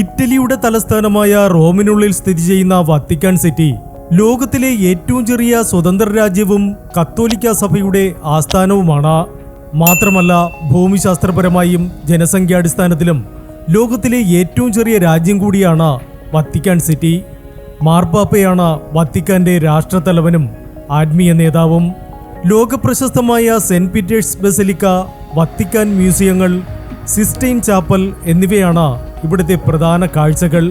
ഇറ്റലിയുടെ തലസ്ഥാനമായ റോമിനുള്ളിൽ സ്ഥിതി ചെയ്യുന്ന വത്തിക്കാൻ സിറ്റി ലോകത്തിലെ ഏറ്റവും ചെറിയ സ്വതന്ത്ര രാജ്യവും കത്തോലിക്ക സഭയുടെ ആസ്ഥാനവുമാണ്. മാത്രമല്ല ഭൂമിശാസ്ത്രപരമായും ജനസംഖ്യാടിസ്ഥാനത്തിലും ലോകത്തിലെ ഏറ്റവും ചെറിയ രാജ്യം കൂടിയാണ് വത്തിക്കാൻ സിറ്റി. മാർപ്പാപ്പയാണ് വത്തിക്കാന്റെ രാഷ്ട്രത്തലവനും ആത്മീയ നേതാവും. ലോകപ്രശസ്തമായ സെന്റ് പീറ്റേഴ്സ് ബസലിക്ക വത്തിക്കാൻ മ്യൂസിയങ്ങൾ സിസ്റ്റൈൻ ചാപ്പൽ എന്നിവയാണ് ഇവിടുത്തെ പ്രധാന കാഴ്ചകൾ.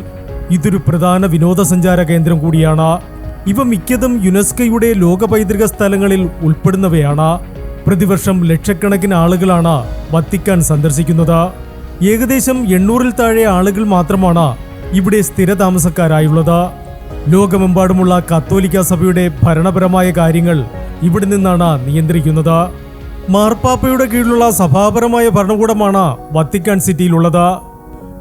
ഇതൊരു പ്രധാന വിനോദസഞ്ചാര കേന്ദ്രം കൂടിയാണ്. ഇവ മിക്കതും യുനെസ്കോയുടെ ലോക പൈതൃക സ്ഥലങ്ങളിൽ ഉൾപ്പെടുന്നവയാണ്. പ്രതിവർഷം ലക്ഷക്കണക്കിന് ആളുകളാണ് വത്തിക്കാൻ സന്ദർശിക്കുന്നത്. ഏകദേശം എണ്ണൂറിൽ താഴെ ആളുകൾ മാത്രമാണ് ഇവിടെ സ്ഥിരതാമസക്കാരായുള്ളത്. ലോകമെമ്പാടുമുള്ള കത്തോലിക്ക സഭയുടെ ഭരണപരമായ കാര്യങ്ങൾ ഇവിടെ നിന്നാണ് നിയന്ത്രിക്കുന്നത്. മാർപ്പാപ്പയുടെ കീഴിലുള്ള സഭാപരമായ ഭരണകൂടമാണ് വത്തിക്കാൻ സിറ്റിയിലുള്ളത്.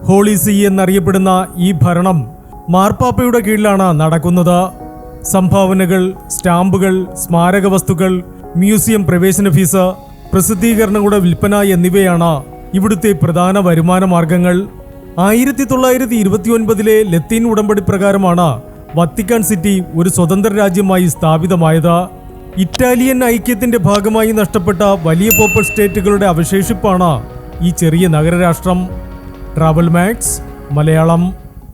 ഹോളി സി എന്നറിയപ്പെടുന്ന ഈ ഭരണം മാർപ്പാപ്പയുടെ കീഴിലാണ് നടക്കുന്നത്. സംഭാവനകൾ സ്റ്റാമ്പുകൾ സ്മാരക വസ്തുക്കൾ മ്യൂസിയം പ്രവേശന ഫീസ് പ്രസിദ്ധീകരണങ്ങളുടെ വിൽപ്പന എന്നിവയാണ് ഇവിടുത്തെ പ്രധാന വരുമാന മാർഗങ്ങൾ. ആയിരത്തി തൊള്ളായിരത്തി ഇരുപത്തി ഒൻപതിലെ ലത്തീൻ ഉടമ്പടി പ്രകാരമാണ് വത്തിക്കാൻ സിറ്റി ഒരു സ്വതന്ത്ര രാജ്യമായി സ്ഥാപിതമായത്. ഇറ്റാലിയൻ ഐക്യത്തിന്റെ ഭാഗമായി നഷ്ടപ്പെട്ട വലിയ പോപ്പൽ സ്റ്റേറ്റുകളുടെ അവശേഷിപ്പാണ് ഈ ചെറിയ നഗരരാഷ്ട്രം. Travel max Malayalam.